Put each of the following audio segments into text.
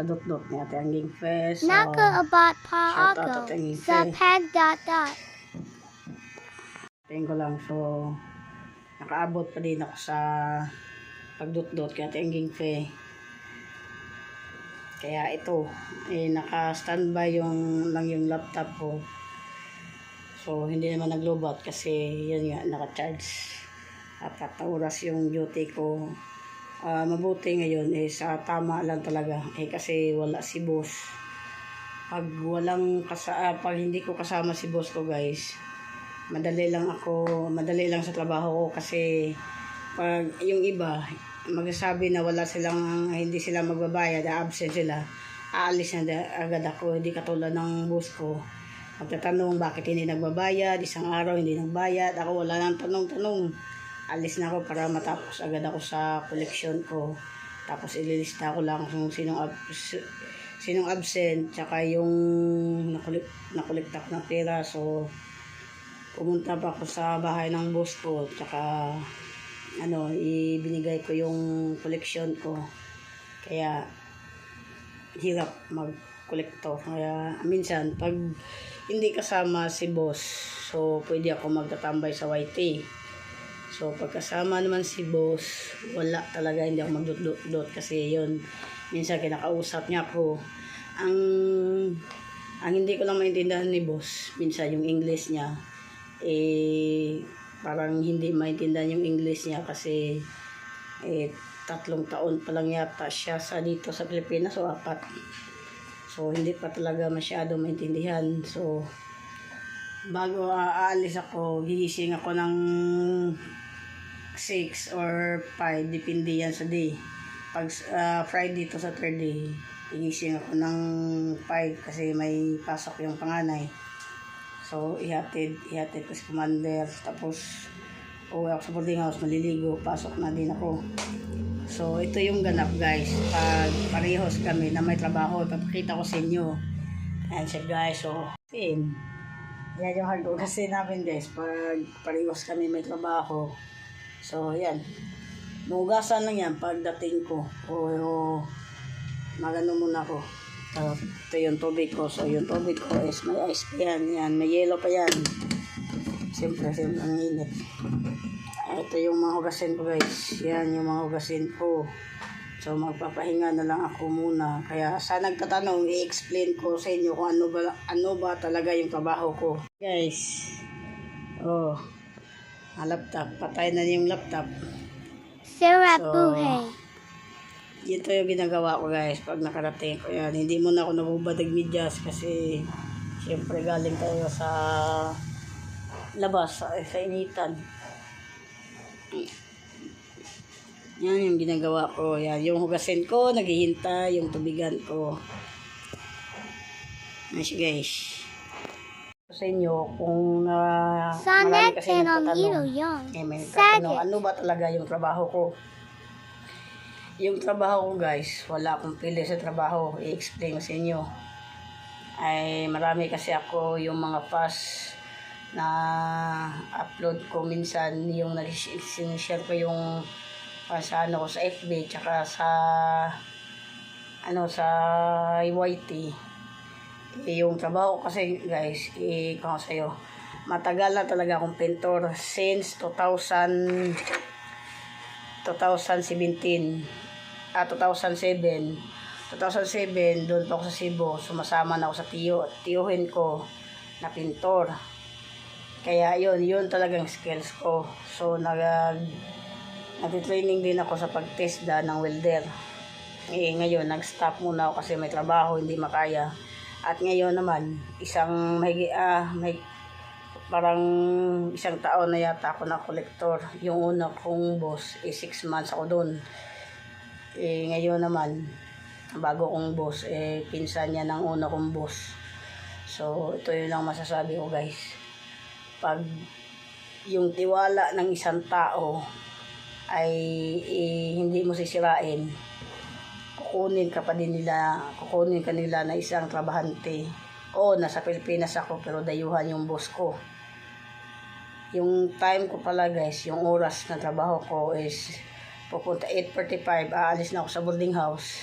sa dot-dot ni Ate Angging Fest. So, Nakaabat pa ako sa Fest. peg dot dot. Tingin ko lang. So, nakaabot pa din ako sa pagdot-dot kay Ate Angging Fe. Kaya ito, eh, naka-standby yung, lang yung laptop ko. So, hindi naman naglobat kasi yun nga, naka-charge. Apat na oras yung duty ko. Ah, mabuti ngayon eh, sa tama lang talaga. Eh, kasi wala si boss. Pag walang kasa ah, pag hindi ko kasama si boss ko guys, madali lang ako, madali lang sa trabaho ko kasi pag yung iba, magsasabi na wala silang, hindi sila magbabayad, absent sila, aalis na agad ako, hindi katulad ng boss ko. Magtatanong bakit hindi nagbabayad, isang araw hindi nagbayad, ako wala nang tanong-tanong. Alis na ako para matapos agad ako sa collection ko. Tapos ililista ko lang kung sinong, ab- s- sinong absent, tsaka yung nakulik, nakulikta ko ng pera. So, pumunta pa ako sa bahay ng boss ko tsaka ano ibinigay ko yung collection ko kaya hirap mag kolektor kaya minsan pag hindi kasama si boss so pwede ako magtatambay sa YT so pag kasama naman si boss wala talaga hindi ako magdot-dot kasi yun minsan kinakausap niya ako ang ang hindi ko lang maintindihan ni boss minsan yung English niya eh parang hindi maintindihan yung English niya kasi eh tatlong taon pa lang yata siya sa dito sa Pilipinas o apat. So hindi pa talaga masyado maintindihan. So bago aalis ako, gigising ako ng 6 or 5, depende yan sa day. Pag ah, Friday to Saturday, gigising ako ng 5 kasi may pasok yung panganay. So, ihatid, ihatid ko si Commander. Tapos, uwi ako sa boarding house, maliligo, pasok na din ako. So, ito yung ganap guys. Pag parehos kami na may trabaho, papakita ko sa inyo. Ayan siya guys, so, sin. Yan yung hard work kasi namin guys. Pag parehos kami may trabaho. So, yan. Mugasan lang yan pagdating ko. O, o magano muna ako. Uh, ito yung tubig ko. So, yung tubig ko is may ice pa yan. Yan, may yellow pa yan. Siyempre, siyempre, ang init. Ah, Ito yung mga hugasin ko guys. Yan yung mga hugasin ko. So, magpapahinga na lang ako muna. Kaya sa nagtatanong, i-explain ko sa inyo kung ano ba, ano ba talaga yung trabaho ko. Guys, oh, ang laptop. Patay na yung laptop. Sarah So, Buhay. Ito yung ginagawa ko guys pag nakarating ko yan. Hindi mo na ako nabubadag medyas kasi siyempre galing tayo sa labas, sa, sa initan. Yan yung ginagawa ko. Yan, yung hugasin ko, naghihintay, yung tubigan ko. Siya guys. Sa inyo, kung na Sa marami kasi nagtatanong. Eh, may nagtatanong, ano ba talaga yung trabaho ko? Yung trabaho ko guys, wala akong pili sa trabaho. I-explain sa inyo. Ay marami kasi ako yung mga fast na upload ko minsan yung nag-share ko yung uh, sa ano ko sa FB tsaka sa ano sa YT yung trabaho kasi guys kung sa'yo. Matagal na talaga akong pintor since 2000 2017 ah 2007 2007 doon pa ako sa Cebu. Sumasama na ako sa tiyo tiyuhin ko na pintor. Kaya yun yun talagang skills ko. So nag nag-training din ako sa pag-test da ng welder. Eh ngayon nag-stop muna ako kasi may trabaho hindi makaya at ngayon naman isang may ah may parang isang taon na yata ako na kolektor. Yung una kong boss, eh, six months ako doon. Eh, ngayon naman, bago kong boss, eh, pinsan niya ng una kong boss. So, ito yun lang masasabi ko, guys. Pag yung tiwala ng isang tao ay eh, hindi mo sisirain, kukunin ka pa din nila, kukunin ka nila na isang trabahante. Oo, nasa Pilipinas ako, pero dayuhan yung boss ko yung time ko pala guys, yung oras na trabaho ko is pupunta 8.45, aalis na ako sa boarding house.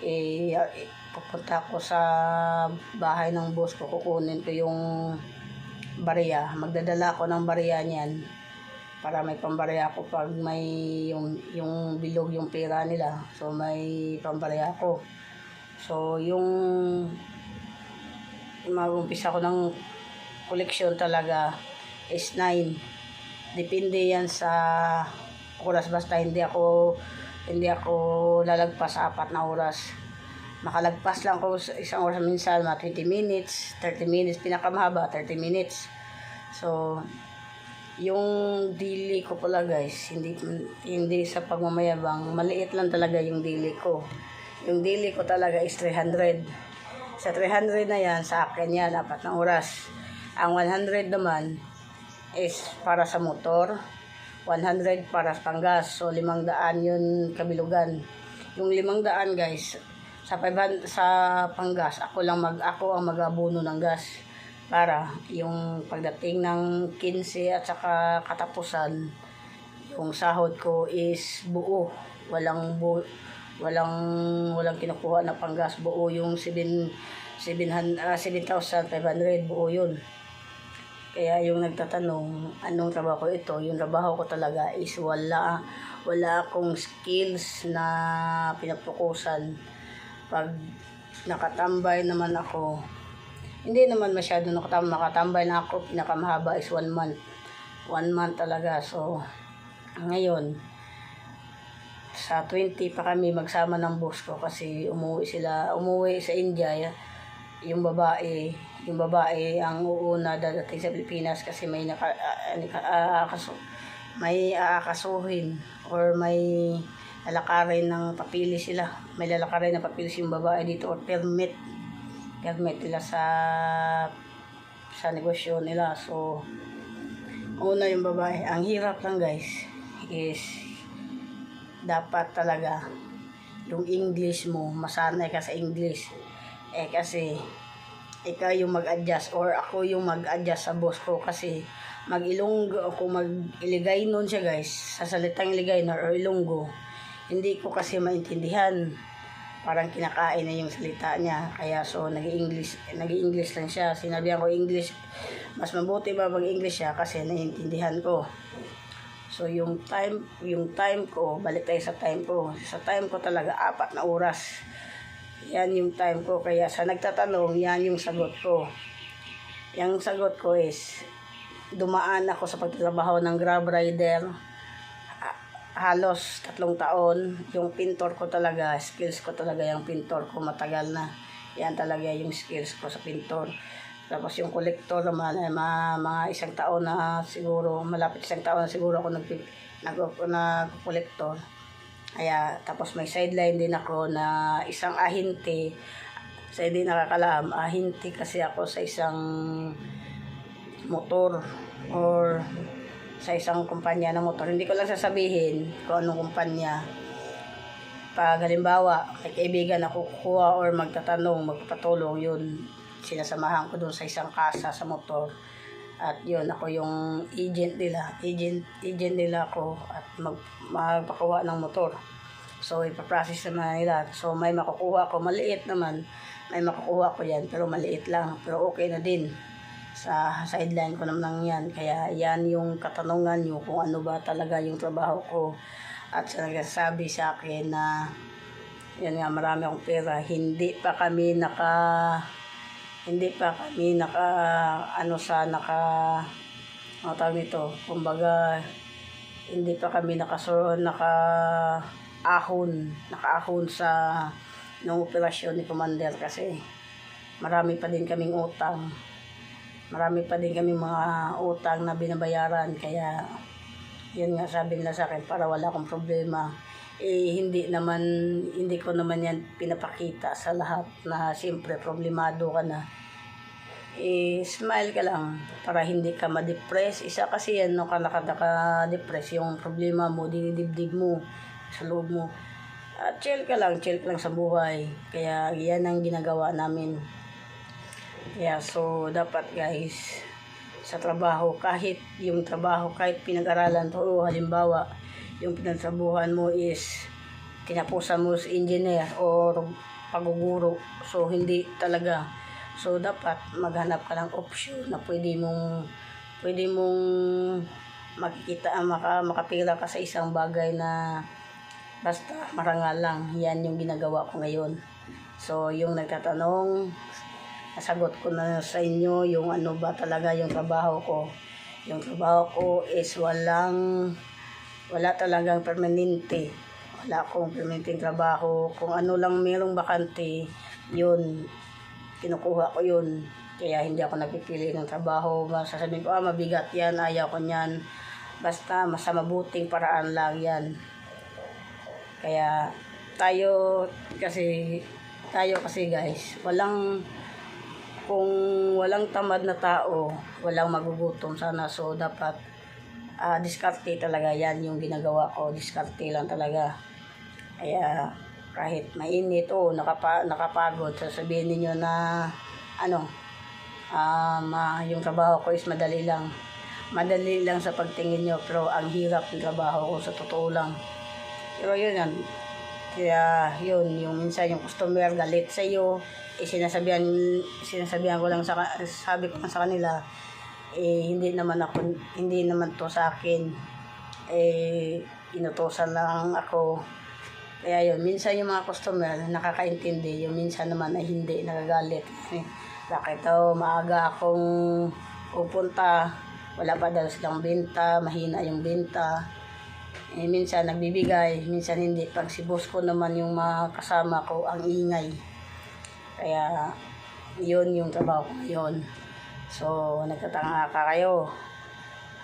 eh, eh, pupunta ako sa bahay ng boss ko, kukunin ko yung barya. Magdadala ako ng barya niyan para may pambarya ako pag may yung, yung bilog yung pera nila. So, may pambarya ako. So, yung mag-umpisa ko ng collection talaga is 9. Depende yan sa oras basta hindi ako hindi ako lalagpas sa apat na oras. Makalagpas lang sa isang oras minsan, mga 20 minutes, 30 minutes, pinakamahaba, 30 minutes. So, yung dili ko pala guys, hindi hindi sa pagmamayabang, maliit lang talaga yung dili ko. Yung dili ko talaga is 300. Sa 300 na yan, sa akin yan, apat na oras. Ang 100 naman is para sa motor, 100 para sa panggas. So, 500 yun kabilugan. Yung 500 guys, sa 500, sa panggas, ako lang mag ako ang mag-abuno ng gas para yung pagdating ng 15 at saka katapusan yung sahod ko is buo. Walang bu walang walang kinukuha na panggas. Buo yung 7 700 ah, 7,500 buo yun. Kaya yung nagtatanong anong trabaho ko ito? Yung trabaho ko talaga is wala wala akong skills na pinapukusan. Pag nakatambay naman ako hindi naman masyado nakatambay, nakatambay na ako. Pinakamahaba is one month. One month talaga. So ngayon sa 20 pa kami magsama ng boss ko kasi umuwi sila umuwi sa India yung babae yung babae ang uuna dadating sa Pilipinas kasi may naka, uh, naka, aakaso, may aakasuhin or may lalakarin ng papili sila. May lalakarin ng papili yung babae dito or permit permit nila sa sa negosyo nila. So una yung babae. Ang hirap lang guys is dapat talaga yung English mo masanay ka sa English. Eh kasi ikaw yung mag-adjust or ako yung mag-adjust sa boss ko kasi mag-ilonggo ako mag-iligay nun siya guys. Sa salitang iligay na or ilonggo hindi ko kasi maintindihan parang kinakain na yung salita niya. Kaya so nag-English nag-English lang siya. Sinabihan ko English mas mabuti ba mag-English siya kasi naiintindihan ko. So yung time yung time ko balik tayo sa time ko. Sa time ko talaga apat na oras. Yan yung time ko. Kaya sa nagtatanong yan yung sagot ko. Yung sagot ko is dumaan ako sa pagtatrabaho ng grab rider halos tatlong taon, yung pintor ko talaga, skills ko talaga yung pintor ko matagal na. Yan talaga yung skills ko sa pintor. Tapos yung collector naman, eh, mga, mga isang taon na siguro, malapit isang taon na siguro ako nag, nag, nag-collector. Kaya, tapos may sideline din ako na isang ahinti. Sa hindi nakakalam, ahinti kasi ako sa isang motor or sa isang kumpanya ng motor. Hindi ko lang sasabihin kung anong kumpanya. Pag halimbawa, may kaibigan ako kukuha or magtatanong, magpatulong, yun, sinasamahan ko doon sa isang kasa sa motor. At yun, ako yung agent nila. Agent, agent nila ako at mag, magpakuha ng motor. So, ipaprocess naman nila. So, may makukuha ko. Maliit naman. May makukuha ko yan, pero maliit lang. Pero okay na din sa sideline ko naman yan. Kaya yan yung katanungan nyo kung ano ba talaga yung trabaho ko. At sa nagsasabi sa akin na yan nga marami akong pera. Hindi pa kami naka hindi pa kami naka ano sa naka ano tawag nito kumbaga hindi pa kami naka naka ahon nakaahon sa ng operasyon ni Commander kasi marami pa din kaming utang marami pa din kami mga utang na binabayaran kaya yun nga sabi nila sa akin para wala akong problema. Eh hindi naman hindi ko naman yan pinapakita sa lahat na siyempre problemado ka na. Eh smile ka lang para hindi ka ma-depress. Isa kasi yan no ka nakaka-depress yung problema mo dinidibdib mo sa loob mo. At chill ka lang chill ka lang sa buhay. Kaya yan ang ginagawa namin kaya so dapat guys sa trabaho kahit yung trabaho kahit pinag-aralan to o halimbawa yung pinagtrabuhan mo is kinapusan mo sa engineer or paguguro. So, hindi talaga. So, dapat maghanap ka ng option na pwede mong pwede mong makikita, ah, maka, makapira ka sa isang bagay na basta marangal lang. Yan yung ginagawa ko ngayon. So, yung nagtatanong, nasagot ko na sa inyo yung ano ba talaga yung trabaho ko. Yung trabaho ko is walang, wala talagang permanente. Wala akong permanenteng trabaho. Kung ano lang merong bakante, yun, kinukuha ko yun. Kaya hindi ako nagpipili ng trabaho. Sasabihin ko, ah, mabigat yan, ayaw ko niyan. Basta, masa mabuting paraan lang yan. Kaya, tayo, kasi, tayo kasi guys, walang, kung walang tamad na tao, walang magugutom sana. So, dapat, ah diskarte talaga yan yung ginagawa ko. Diskarte lang talaga. Kaya, kahit mainit o nakapa, nakapagod, sasabihin ninyo na, ano, um, ah, yung trabaho ko is madali lang. Madali lang sa pagtingin nyo, pero ang hirap ng trabaho ko sa totoo lang. Pero yun yan. Kaya yun, yung minsan yung customer galit sa iyo, eh, sinasabihan, sinasabihan ko lang sa, sabi ko sa kanila, eh, hindi naman ako, hindi naman to sa akin. Eh, inutosan lang ako. Kaya yun, minsan yung mga customer nakakaintindi, yung minsan naman ay hindi, nagagalit. Eh, bakit daw maaga akong pupunta, wala pa daw silang benta, mahina yung benta. Eh, minsan nagbibigay, minsan hindi. Pag si boss ko naman yung mga kasama ko, ang ingay. Kaya, yun yung trabaho ko ngayon. So, nagtatanga ka kayo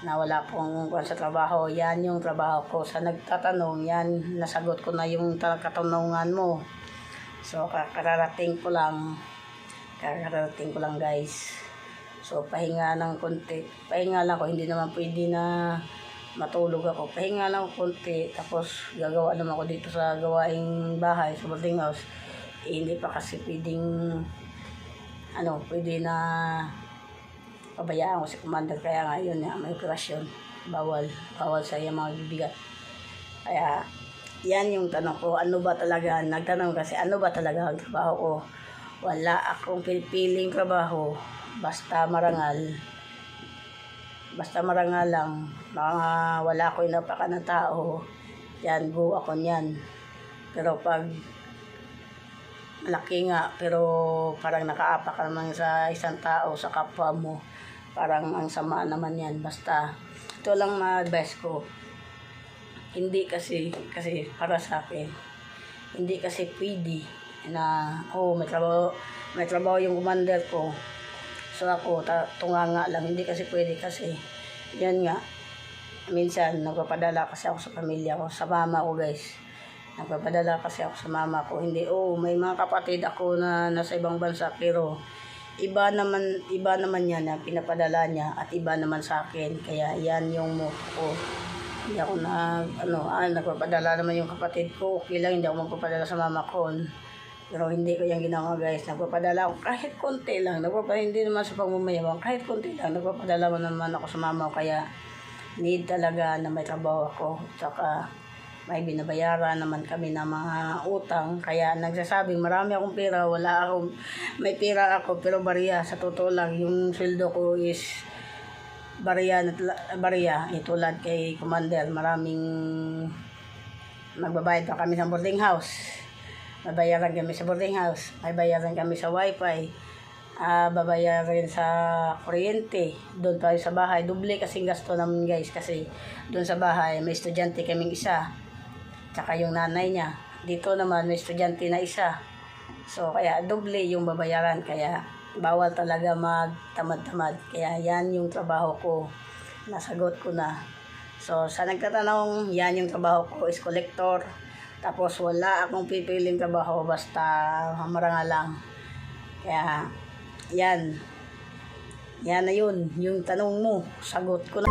na wala pong kwan sa trabaho. Yan yung trabaho ko. Sa nagtatanong, yan, nasagot ko na yung ta- katanungan mo. So, kararating ko lang. Kararating ko lang, guys. So, pahinga ng konti. Pahinga lang ko. Hindi naman pwede na matulog ako. Pahinga lang konti. Tapos, gagawa naman ako dito sa gawaing bahay, sa boarding house. Eh, hindi pa kasi pwedeng, ano, pwede na pabayaan ko si commander. Kaya nga, yun nga, may operasyon. Bawal. Bawal sa iya mga bibigat. Kaya, yan yung tanong ko. Ano ba talaga? Nagtanong kasi, ano ba talaga ang trabaho ko? Wala akong pinipiling trabaho. Basta marangal. Basta marangal lang. Mga wala ko inapaka ng tao. Yan, go ako niyan. Pero pag malaki nga, pero parang nakaapak ka naman sa isang tao, sa kapwa mo. Parang ang sama naman yan. Basta, ito lang ma-advise ko. Hindi kasi, kasi para sa akin, hindi kasi pwede na, oh, may trabaho, may trabaho yung commander ko. So ako, tunganga lang. Hindi kasi pwede kasi, yan nga, minsan nagpapadala kasi ako sa pamilya ko, sa mama ko guys. Nagpapadala kasi ako sa mama ko. Hindi, oh, may mga kapatid ako na nasa ibang bansa pero iba naman iba naman yan na pinapadala niya at iba naman sa akin. Kaya yan yung motto ko. Hindi ako na, ano, ah, nagpapadala naman yung kapatid ko. Okay lang, hindi ako magpapadala sa mama ko. Pero hindi ko yung ginawa guys. Nagpapadala ako kahit konti lang. Nagpapadala, hindi naman sa pagmamayabang. Kahit konti lang. Nagpapadala mo naman ako sa mama ko. Kaya need talaga na may trabaho ako. Tsaka may binabayaran naman kami ng mga utang. Kaya nagsasabing marami akong pera. Wala akong, may pera ako pero bariya. Sa totoo lang, yung sweldo ko is bariya, bariya. Eh, tulad kay Commander, maraming magbabayad pa kami sa boarding house. Babayaran kami sa boarding house. May bayaran kami sa wifi. Ah, babayaran sa kuryente. Doon tayo sa bahay. Doble kasing gasto namin guys. Kasi doon sa bahay, may estudyante kaming isa. Tsaka yung nanay niya. Dito naman, may estudyante na isa. So, kaya doble yung babayaran. Kaya bawal talaga magtamad-tamad. Kaya yan yung trabaho ko. Nasagot ko na. So, sa nagtatanong, yan yung trabaho ko is collector. Tapos wala akong pipiling trabaho basta marangal lang. Kaya, yan. Yan na yun. Yung tanong mo, sagot ko na.